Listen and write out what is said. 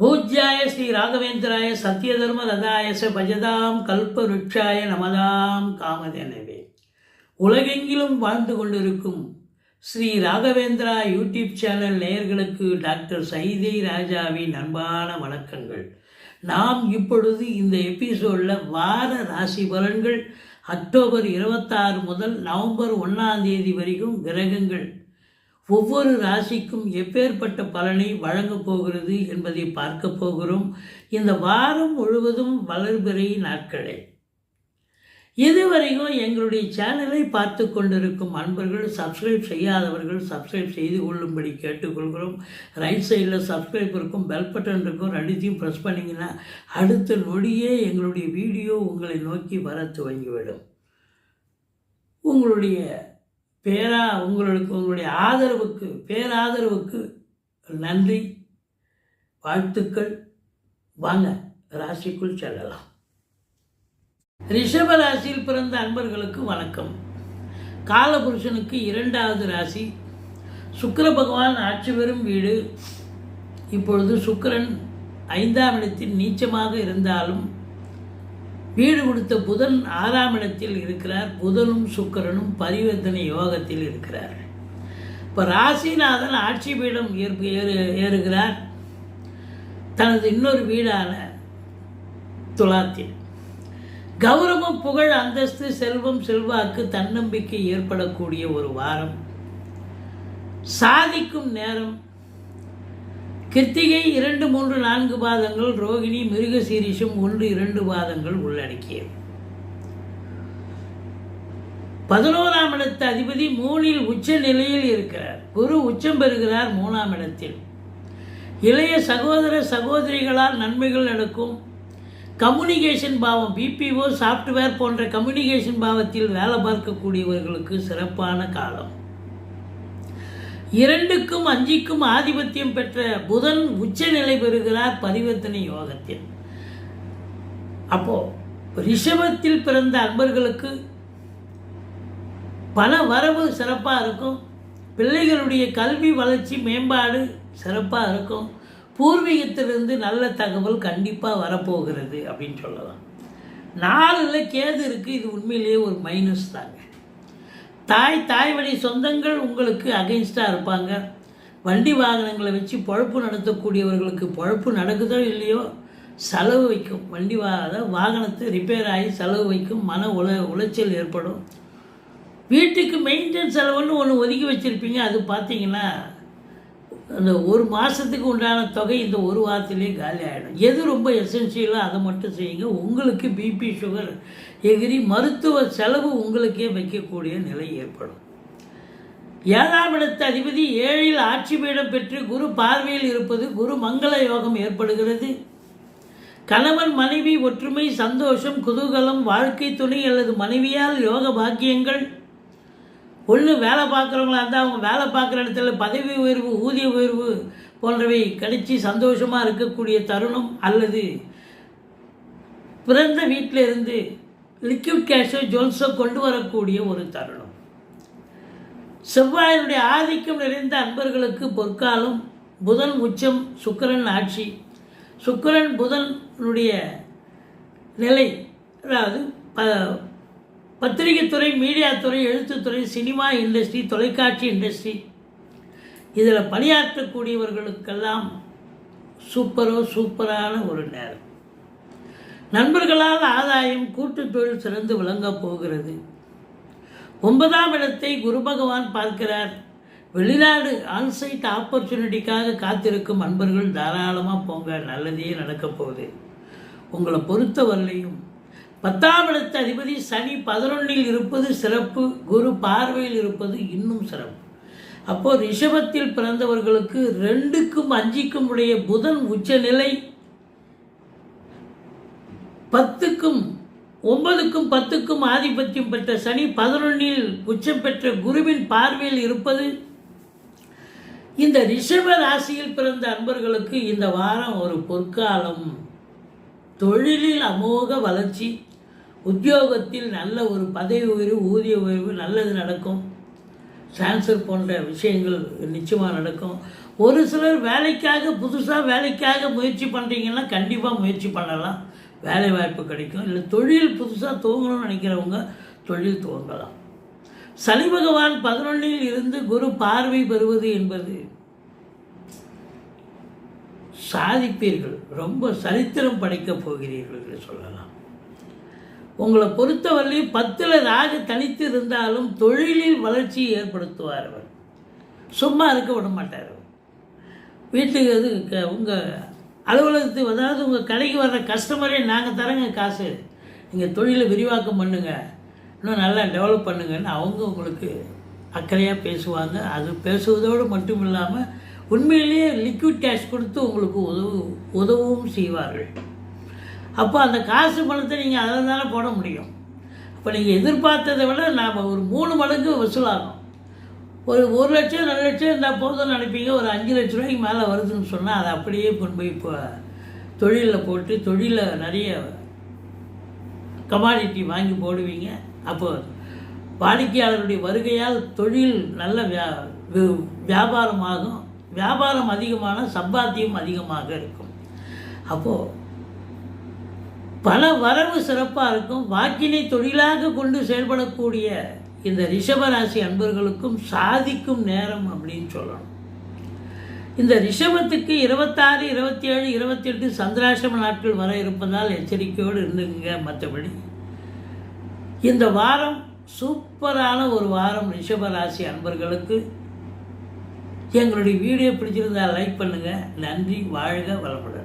பூஜ்யாய ஸ்ரீ ராகவேந்திராய சத்யதர்ம ரதாயச பஜதாம் கல்பருட்சாய நமதாம் காமதேனவே. உலகெங்கிலும் வாழ்ந்து கொண்டிருக்கும் ஸ்ரீ ராகவேந்திரா யூடியூப் சேனல் நேயர்களுக்கு டாக்டர் சைதை ராஜாவின் அன்பான வணக்கங்கள். நாம் இப்பொழுது இந்த எபிசோடில் வார ராசி பலன்கள் அக்டோபர் இருபத்தாறு முதல் நவம்பர் ஒன்றாம் தேதி வரைக்கும் கிரகங்கள் ஒவ்வொரு ராசிக்கும் எப்பேற்பட்ட பலனை வழங்கப் போகிறது என்பதை பார்க்க போகிறோம். இந்த வாரம் முழுவதும் வளர்பிறை நாட்களே. இதுவரைக்கும் எங்களுடைய சேனலை பார்த்து கொண்டிருக்கும் அன்பர்கள் சப்ஸ்கிரைப் செய்யாதவர்கள் சப்ஸ்கிரைப் செய்து கொள்ளும்படி கேட்டுக்கொள்கிறோம். ரைட் சைடில் சப்ஸ்கிரைப் இருக்கும் பெல் பட்டன் இருக்கும் ரெண்டுத்தையும் ப்ரெஸ் பண்ணிங்கன்னா அடுத்த நொடியே எங்களுடைய வீடியோ உங்களை நோக்கி வர துவங்கிவிடும். உங்களுடைய பேரா உங்களுக்கு உங்களுடைய ஆதரவுக்கு பேராதரவுக்கு நன்றி வாழ்த்துக்கள். வாங்க ராசிக்குள் செல்லலாம். ரிஷப ராசியில் பிறந்த அன்பர்களுக்கு வணக்கம். காலபுருஷனுக்கு இரண்டாவது ராசி. சுக்கர பகவான் ஆட்சி பெறும் வீடு. இப்பொழுது சுக்கரன் ஐந்தாம் இடத்தில் நீச்சமாக இருந்தாலும் வீடு கொடுத்த புதன் ஆறாம் இடத்தில் இருக்கிறார். புதனும் சுக்கரனும் பரிவர்த்தனை யோகத்தில் இருக்கிறார். இப்போ ராசிநாதன் ஆட்சி பீடம் ஏற்பு ஏறு ஏறுகிறார். தனது இன்னொரு வீடான துலாத்தில். கௌரவம் புகழ் அந்தஸ்து செல்வம் செல்வாக்கு தன்னம்பிக்கை ஏற்படக்கூடிய ஒரு வாரம். சாதிக்கும் நேரம் கிருத்திகை இரண்டு மூன்று நான்கு பாதங்கள் ரோகிணி மிருக சீரிஷம் ஒன்று இரண்டு பாதங்கள் உள்ளடக்கியது. பதினோராம் இடத்து அதிபதி மூணில் உச்ச நிலையில் இருக்கிறார். குரு உச்சம் பெறுகிறார் மூணாம் இடத்தில். இளைய சகோதர சகோதரிகளால் நன்மைகள் நடக்கும். கம்யூனிகேஷன் பாவம் பிபிஓ சாஃப்ட்வேர் போன்ற கம்யூனிகேஷன் பாவத்தில் வேலை பார்க்கக்கூடியவர்களுக்கு சிறப்பான காலம். இரண்டுக்கும் அஞ்சுக்கும் ஆதிபத்தியம் பெற்ற புதன் உச்சநிலை பெறுகிறார் பரிவர்த்தனை யோகத்தில். அப்போ ரிஷபத்தில் பிறந்த அன்பர்களுக்கு பண வரவு சிறப்பாக இருக்கும். பிள்ளைகளுடைய கல்வி வளர்ச்சி மேம்பாடு சிறப்பாக இருக்கும். பூர்வீகத்திலிருந்து நல்ல தகவல் கண்டிப்பாக வரப்போகிறது அப்படின்னு சொல்லலாம். நாலில் கேது இருக்குது இது உண்மையிலேயே ஒரு மைனஸ் தாங்க. தாய் தாய் வழி சொந்தங்கள் உங்களுக்கு அகைன்ஸ்டாக இருப்பாங்க. வண்டி வாகனங்களை வச்சு பொழப்பு நடத்தக்கூடியவர்களுக்கு பொழப்பு நடக்குதோ இல்லையோ செலவு வைக்கும். வண்டி வா அதாவது வாகனத்தை ரிப்பேர் ஆகி செலவு வைக்கும். மன உள உளைச்சல் ஏற்படும். வீட்டுக்கு மெயின்டெனன்ஸ் செலவுன்னு ஒன்று ஒதுக்கி வச்சுருப்பீங்க. அது பார்த்தீங்கன்னா அந்த ஒரு மாதத்துக்கு உண்டான தொகை இந்த ஒரு வாரத்திலேயே காலி ஆகிடும் எது ரொம்ப எசென்சியலோ அதை மட்டும் செய்யுங்க. உங்களுக்கு பிபி சுகர் எகிரி மருத்துவ செலவு உங்களுக்கே வைக்கக்கூடிய நிலை ஏற்படும். ஏழாம் இடத்து அதிபதி ஏழில் ஆட்சி பீடம் பெற்று குரு பார்வையில் இருப்பது குரு மங்கள யோகம் ஏற்படுகிறது. கணவன் மனைவி ஒற்றுமை சந்தோஷம் குதூகலம் வாழ்க்கை துணை அல்லது மனைவியால் யோக பாக்கியங்கள் ஒன்று வேலை பார்க்குறவங்களா இருந்தால் அவங்க வேலை பார்க்குற இடத்துல பதவி உயர்வு ஊதிய உயர்வு போன்றவை கிடைச்சி சந்தோஷமாக இருக்கக்கூடிய தருணம் அல்லது பிறந்த வீட்டில் இருந்து லிக்விட் கேஷோ ஜுவல்ஸோ கொண்டு வரக்கூடிய ஒரு தருணம். செவ்வாயினுடைய ஆதிக்கம் நிறைந்த அன்பர்களுக்கு பொற்காலம் புதன் உச்சம் சுக்கிரன் ஆட்சி. சுக்கிரன் புதனுடைய நிலை அதாவது ப பத்திரிகைத்துறை மீடியாத்துறை எழுத்துத்துறை சினிமா இண்டஸ்ட்ரி தொலைக்காட்சி இண்டஸ்ட்ரி. இதில் பணியாற்றக்கூடியவர்களுக்கெல்லாம் சூப்பரோ சூப்பரான ஒரு நேரம். நண்பர்களால் ஆதாயம் கூட்டு தொழில் சிறந்து விளங்கப் போகிறது. ஒன்பதாம் இடத்தை குரு பகவான் பார்க்கிறார். வெளிநாடு ஆன்சைட் ஆப்பர்ச்சுனிட்டிக்காக காத்திருக்கும் அன்பர்கள் தாராளமாக போங்க. நல்லதே நடக்கப் போகுது. உங்களை பொறுத்தவரையிலையும் பத்தாம் இடத்து அதிபதி சனி பதினொன்றில் இருப்பது சிறப்பு குரு பார்வையில் இருப்பது இன்னும் சிறப்பு. அப்போது ரிஷபத்தில் பிறந்தவர்களுக்கு ரெண்டுக்கும் அஞ்சுக்கும் உடைய புதன் உச்சநிலை பத்துக்கும் ஒன்பதுக்கும் பத்துக்கும் ஆதிபத்தியம் பெற்ற சனி பதினொன்னில் உச்சம் பெற்ற குருவின் பார்வையில் இருப்பது. இந்த ரிஷப ராசியில் பிறந்த அன்பர்களுக்கு இந்த வாரம் ஒரு பொற்காலம். தொழிலில் அமோக வளர்ச்சி. உத்தியோகத்தில் நல்ல ஒரு பதவி உயர்வு ஊதிய உயர்வு நல்லது நடக்கும். டிரான்ஸ்ஃபர் போன்ற விஷயங்கள் நிச்சயமாக நடக்கும். ஒரு சிலர் வேலைக்காக புதுசாக வேலைக்காக முயற்சி பண்ணுறீங்கன்னா கண்டிப்பாக முயற்சி பண்ணலாம். வேலை வாய்ப்பு கிடைக்கும். இல்லை தொழில் புதுசாக துவங்கணும்னு நினைக்கிறவங்க தொழில் துவங்கலாம். சனி பகவான் பதினொன்றில் இருந்து குரு பார்வை பெறுவது என்பது சாதிப்பீர்கள். ரொம்ப சரித்திரம் படைக்கப் போகிறீர்கள் என்று சொல்லலாம். உங்களை பொறுத்தவரையிலும் பத்தில் ராகு தனித்து இருந்தாலும் தொழிலில் வளர்ச்சியை ஏற்படுத்துவார் அவர் சும்மா இருக்க விட மாட்டார் வீட்டுக்கு அது உங்கள் அலுவலகத்துக்கு அதாவது உங்கள் கடைக்கு வர்ற கஸ்டமரே நாங்கள் தரங்க காசு. நீங்கள் தொழிலை விரிவாக்கம் பண்ணுங்கள் இன்னும் நல்லா டெவலப் பண்ணுங்கன்னு அவங்க உங்களுக்கு அக்கறையாக பேசுவாங்க. அது பேசுவதோடு மட்டும் இல்லாமல் உண்மையிலேயே லிக்விட் கேஷ் கொடுத்து உங்களுக்கு உதவு உதவும் செய்வார்கள். அப்போ அந்த காசு பணத்தை நீங்கள் அதில் தானே போட முடியும். அப்போ நீங்கள் எதிர்பார்த்ததை விட நாம் ஒரு மூணு மடங்கு வசூலாகும் ஒரு ஒரு லட்சம் ரெண்டு லட்சம் இருந்தால் போதும் நினைப்பீங்க. ஒரு அஞ்சு லட்ச ரூபாய்க்கு மேலே வருதுன்னு சொன்னால் அதை அப்படியே கொண்டு போய் இப்போ தொழிலில் போட்டு தொழிலில் நிறைய கமாடிட்டி வாங்கி போடுவீங்க. அப்போ வாடிக்கையாளருடைய வருகையால் தொழில் நல்ல வியா வியாபாரமாகும். வியாபாரம் அதிகமான சம்பாத்தியம் அதிகமாக இருக்கும். அப்போது பல வரவு சிறப்பாக இருக்கும். வாக்கினை தொழிலாக கொண்டு செயல்படக்கூடிய இந்த ரிஷபராசி அன்பர்களுக்கும் சாதிக்கும் நேரம் அப்படின்னு சொல்லணும். இந்த ரிஷபத்துக்கு இருபத்தாறு இருபத்தி ஏழு இருபத்தி எட்டு சந்திராசிரம நாட்கள் வர இருப்பதால் எச்சரிக்கையோடு இருந்துங்க மற்றபடி இந்த வாரம் சூப்பரான ஒரு வாரம் ரிஷபராசி அன்பர்களுக்கு. எங்களுடைய வீடியோ பிடிச்சிருந்தால் லைக் பண்ணுங்கள் நன்றி வாழ்க வளமுடன்.